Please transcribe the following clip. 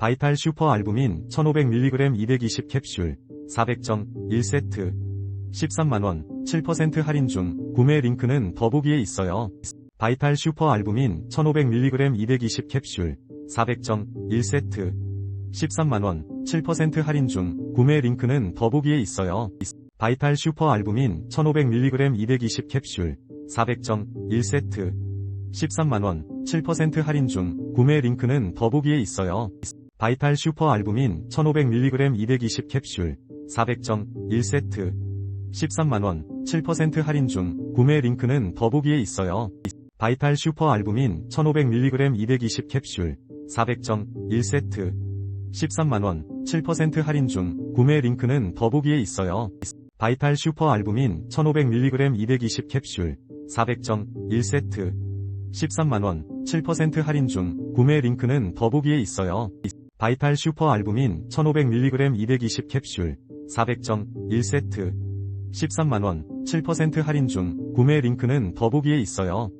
바이탈 슈퍼 알부민 1500mg 220 캡슐 400정 1세트 13만원 7% 할인 중 구매 링크는 더보기에 있어요. 바이탈 슈퍼 알부민 1500mg 220 캡슐 400정 1세트 13만원 7% 할인 중 구매 링크는 더보기에 있어요. 바이탈 슈퍼 알부민 1500mg 220 캡슐 400정 1세트 13만원 7% 할인 중 구매 링크는 더보기에 있어요. 바이탈 슈퍼 알부민 1500mg 220 캡슐 400정 1세트 13만원 7% 할인 중 구매 링크는 더보기에 있어요. 바이탈 슈퍼 알부민 1500mg 220 캡슐 400정 1세트 13만원 7% 할인 중 구매 링크는 더보기에 있어요. 바이탈 슈퍼 알부민 1500mg 220 캡슐 400정 1세트 13만원 7% 할인 중 구매 링크는 더보기에 있어요. 바이탈 슈퍼 알부민 1500mg 220 캡슐 400정 1세트 13만원 7% 할인 중 구매 링크는 더보기에 있어요.